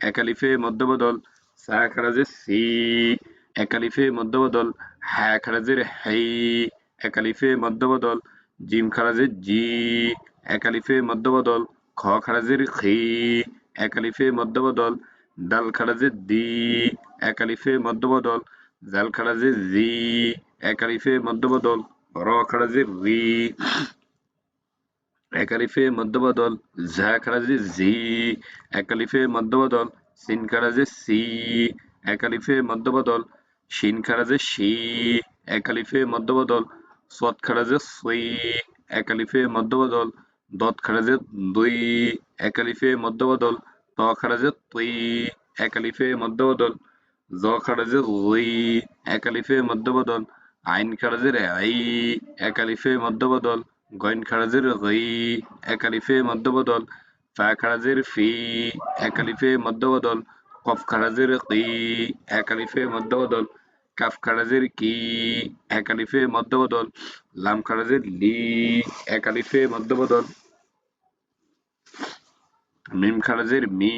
একালিফে মধ্যবদল সা খারাজের সি। একালিফে মধ্যবদল হ্যাঁ খারাজের হাই। একালিফে মধ্যবদল জিম খারাজের জি। একালিফে মধ্যবদল খ খারাজের খি। একালিফে মধ্যবদল দাল খারাজের দি। একালিফে মধ্যবদল জাল খারাজের জি। একালিফে মধ্যবদল র খারাজের রি। একালিফে মধ্যবদল ঝা খারাজে জি একালিফে মধ্যবদল সিন খারাজে সি, একালিফে মধ্যবদল শিন খারাজে শি, একালিফে মধ্যবদল সৎ খারাজে সই একালিফে মধ্যবদল দত খারাজে দুই, একালিফে মধ্যবদল ত খারাজে তুই একালিফে মধ্যবদল জ খারাজে রুই একালিফে মধ্যবদল আইন খারাজের আই, একালিফে মধ্যবদল গইন খারাজের গই একালিফে মধ্যবদল, ফা খারাজের ফি একালিফে মধ্যবদল, কফ খারাজের কি একালিফে মধ্যবদল, কাফ খারাজের কি একালিফে মধ্যবদল, লাম খারাজের লি একালিফে মধ্যবদল, মিম খারাজের মি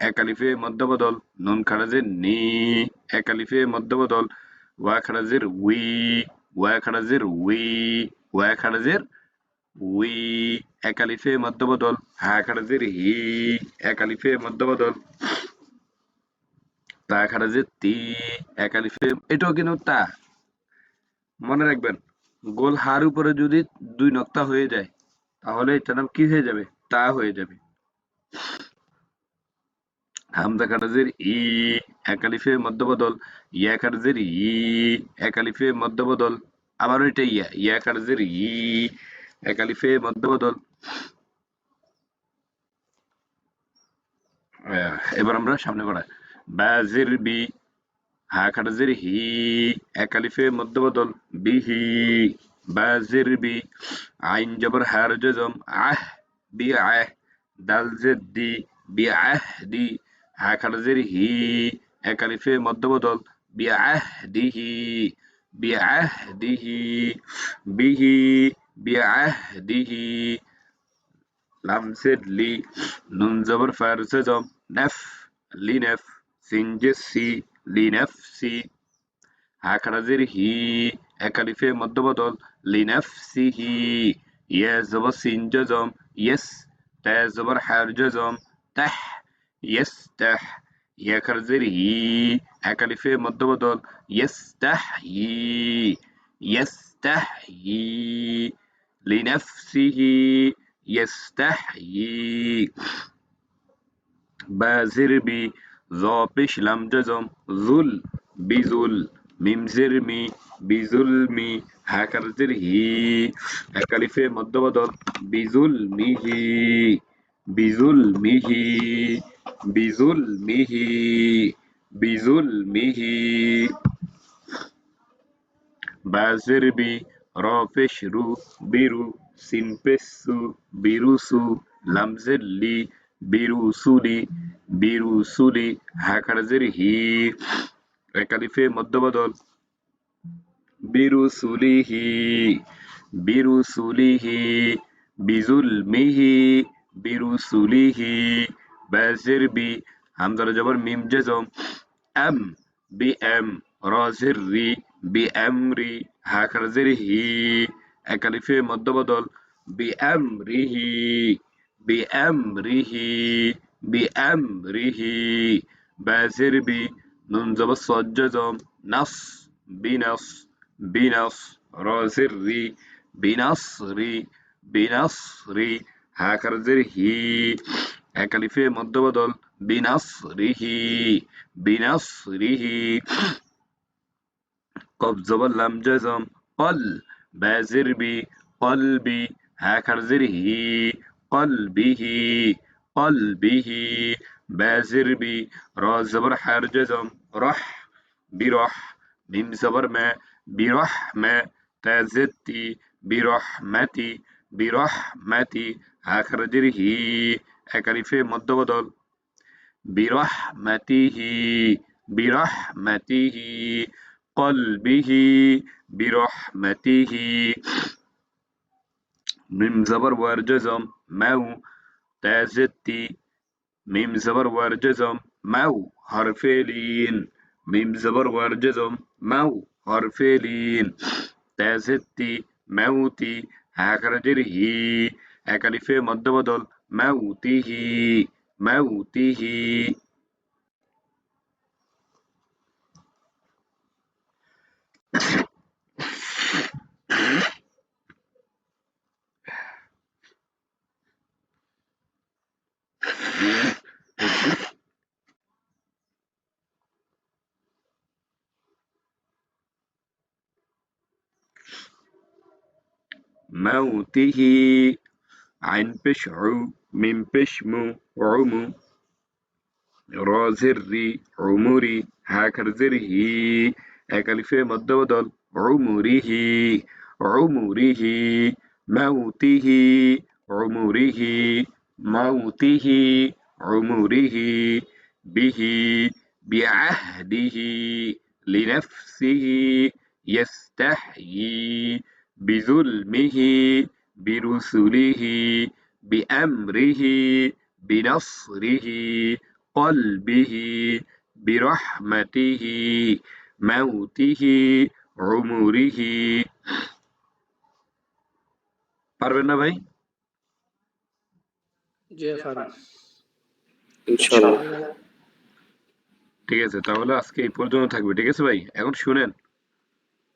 একালিফে মধ্যবদল, নুন খারাজের নি একালিফে মধ্যবদল, ওয়া খারাজের উই, ওয়া খারাজের উই, ওয়া খারাজের উই, একালিফে মধ্যবদল হা খারাজের হি, একালিফে মধ্যবদল, তা খারাজের তি, একালিফে, এটাও কিন্তু তা। মনে রাখবেন, গোল হার উপরে যদি দুই নক্তা হয়ে যায়, তাহলে এটার নাম কি হয়ে যাবে? তা হয়ে যাবে। হামজা কাটাজের ই, একালিফে মধ্যবদল, ইয়া কাটাজের ই, একালিফে মধ্যবদল আবার এটা ইয়া ইয়া কাটাজের ই একালিফে মধ্যবদল এবার আমরা সামনে বাড়াই বাজির বি হা কাটাজের হি একালিফে মধ্যবদল বিহি বাজির বি আইন জবর হার জজম আহ বি আহ দাল জেদ্দি বি আহ দি হা খারাজের হি একালিফে মধ্যবদল বি আহ দিহি বি আহ দিহি বিহি বিআহদিহি লামসের লি নুন জবর ফার সেজম নেফ লিনেফ সিনজেসি লিনেফ সি হাকরাজের হি একালিফে মধ্যবদল লিনেফ সি হি ইয়ে জবর সিনজজম ইয়েস তে জবর হার জজম তাহ ইয়েস তাহ ইয়াকরাজের হি একালিফে মধ্যবদল ইয়েস তাহ হি ইয়েস হি لنفسه يستحيي بازر بي ظابش لم جزم ذل بذل মিমজেরমি বিজুলমি হাকারজেরহি একালিফে মধ্যবদল বিজুল মিহি বিজুল মিহি বিজুল মিহি বিজুল মিহি বাজের বি রফেশ রু বিরু, সিনপেসু, বিরুসু লামজের লি বিরুসুলি বিরুসুলি হাকারজের হি, একালিফে, মধ্যবদল বিরুসুলিহি বিরুসুলিহি বিজুল মিহি বিরুসুলিহি বাজির, বি, হামজার, জবর, মিম, জজম, এম, বি, এম, রজির, রি, বি, এম, রি হাকরজির হি একালিফে মধ্যবদল বি এম রিহি বি এম রিহি বি এম রিহি বাজির বি নুন জবর সজ্জম নাস বিনাস বিনাস রজির রি বিনাস রি বিনাস রি হাকরজির হি একালিফে মধ্যবদল বিনাসরিহি বিনাসরিহি কব জবর লাম জজম কল বাজির বি কলবি হা খারজির হি কলবিহি কলবিহি বাজির বি র জবর হার জজম রহ বিরহ মিম জবর মা বিরহ মা তাজতি বিরহমাতি বিরহমাতি হা খারজির হি একালিফে মধ্যবদল বিরহমাতিহি বিরহমাতিহি কলবিহি বিরহমাতিহি মিম জবর ওয়ার জজম মাউ তাজতি মিম জবর ওয়ার জজম মাউ হরফেলিন মিম জবর ওয়ার জজম মাউ হরফেলিন তাজেতি মাউতি হাকরাজের হি একালিফে মধ্যবদল موته عن بشعو من بشمو عمو رازر عمري هاكر زره. أكلفة مد بدل عمره عمره موته عمره موته عمره به بعهده لنفسه يستحيي بظلمه برسله بأمره بنصره قلبه برحمته মাউতিহ উমুরিহি। পারবেন না ভাই? ঠিক আছে তাহলে আজকে এই পর্যন্ত থাকবে। ঠিক আছে ভাই? এখন শুনেন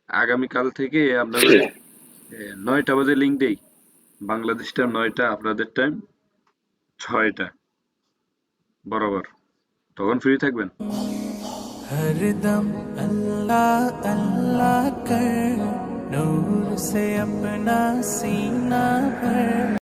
আগামীকাল থেকে আপনাদের নয়টা বাজে লিঙ্ক দেই। বাংলাদেশ টাইম নয়টা আপনাদের টাইম ছয়টা। বরাবর। তখন ফ্রি থাকবেন। हर दम अल्लाह अल्लाह कर नूर से अपना सीना भर